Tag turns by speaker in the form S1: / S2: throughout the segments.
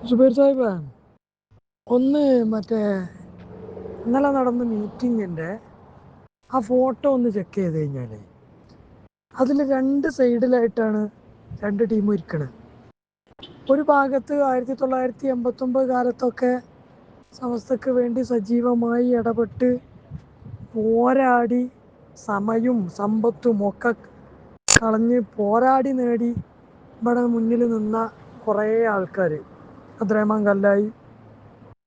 S1: സുബൈർ സാഹിബ് ഒന്ന് മറ്റേ ഇന്നലെ നടന്ന മീറ്റിങ്ങിന്റെ ആ ഫോട്ടോ ഒന്ന് ചെക്ക് ചെയ്ത് കഴിഞ്ഞാൽ അതിൽ രണ്ട് സൈഡിലായിട്ടാണ് രണ്ട് ടീമും ഇരിക്കുന്നത് ഒരു ഭാഗത്ത് ആയിരത്തി തൊള്ളായിരത്തി എൺപത്തൊമ്പത് കാലത്തൊക്കെ സമസ്തക്ക് വേണ്ടി സജീവമായി ഇടപെട്ട് പോരാടി സമയവും സമ്പത്തും ഒക്കെ കളഞ്ഞ് പോരാടി നേടി ഇവിടെ മുന്നിൽ നിന്ന കുറേ ആൾക്കാർ അബ്ദുറഹ്മാൻ കല്ലായി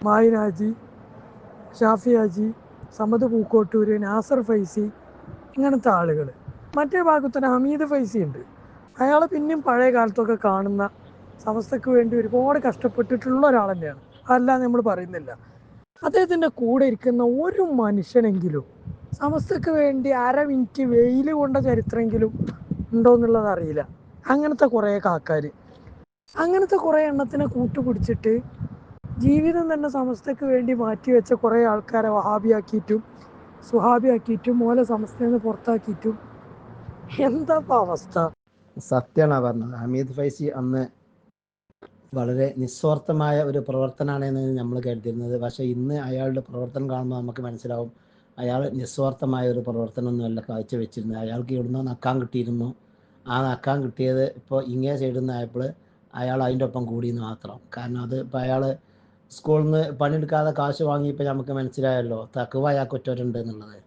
S1: മായിനാജി ഷാഫിയാജി സമദ് പൂക്കോട്ടൂര് നാസർ ഫൈസി ഇങ്ങനത്തെ ആളുകൾ മറ്റേ ഭാഗത്ത് തന്നെ ഹമീദ് ഫൈസി ഉണ്ട്. അയാൾ പിന്നെയും പഴയ കാലത്തൊക്കെ കാണുന്ന സമസ്തക്ക് വേണ്ടി ഒരുപാട് കഷ്ടപ്പെട്ടിട്ടുള്ള ഒരാൾ തന്നെയാണ് അതല്ലാതെ നമ്മൾ പറയുന്നില്ല. അദ്ദേഹത്തിന്റെ കൂടെ ഇരിക്കുന്ന ഒരു മനുഷ്യനെങ്കിലും സമസ്തക്ക് വേണ്ടി അര മിനിറ്റ് വെയിൽ കൊണ്ട ചരിത്രമെങ്കിലും ഉണ്ടോ എന്നുള്ളത് അറിയില്ല. അങ്ങനത്തെ കുറേ കാക്കാർ അങ്ങനത്തെ കുറേ എണ്ണത്തിനെ കൂട്ടുപിടിച്ചിട്ട് ജീവിതം തന്നെ സമസ്തക്ക് വേണ്ടി മാറ്റിവെച്ച കുറേ ആൾക്കാരെ വഹാബിയാക്കിയിട്ടും സുഹാബിയാക്കിയിട്ടും ഓലെ സമസ്തയിൽ നിന്ന് പുറത്താക്കിയിട്ടും. എന്താ അവസ്ഥ?
S2: സത്യമാണ് പറഞ്ഞത്. ഹമീദ് ഫൈസി അന്ന് വളരെ നിസ്വാർത്ഥമായ ഒരു പ്രവർത്തനമാണെന്ന് നമ്മൾ കരുതിയിരുന്നത്. പക്ഷേ ഇന്ന് അയാളുടെ പ്രവർത്തനം കാണുമ്പോൾ നമുക്ക് മനസ്സിലാവും അയാൾ നിസ്വാർത്ഥമായ ഒരു പ്രവർത്തനമൊന്നുമല്ല കാഴ്ചവെച്ചിരുന്നത്. അയാൾക്ക് ഇവിടുന്ന് നക്കാൻ കിട്ടിയിരുന്നു. ആ നക്കാൻ കിട്ടിയത് ഇപ്പോൾ ഇങ്ങേ സൈഡിൽ നിന്നായപ്പോൾ അയാൾ അതിന്റെ ഒപ്പം കൂടിയെന്ന് മാത്രം. കാരണം അത് ഇപ്പം അയാൾ സ്കൂളിൽ നിന്ന് പണിയെടുക്കാതെ കാശ് വാങ്ങിയപ്പോൾ നമുക്ക് മനസ്സിലായല്ലോ തക്കുവ അയാൾക്ക് ഒറ്റവരുണ്ട് എന്നുള്ളത്